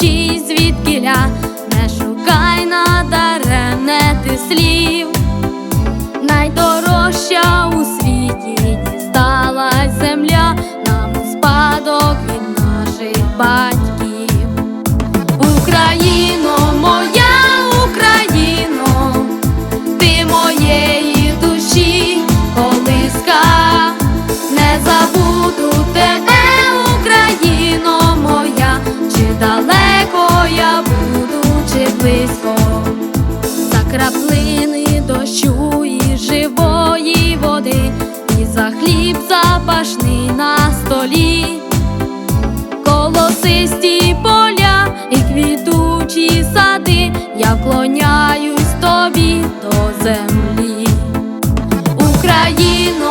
чи звідкиля, не шукай надаремне ти слів. Найдорожча у світі дісталась земля, нам у спадок від наших батьків. країни, дощу і живої води, і за хліб запашний на столі, колосисті поля і квітучі сади, я вклоняюсь тобі до землі. Україна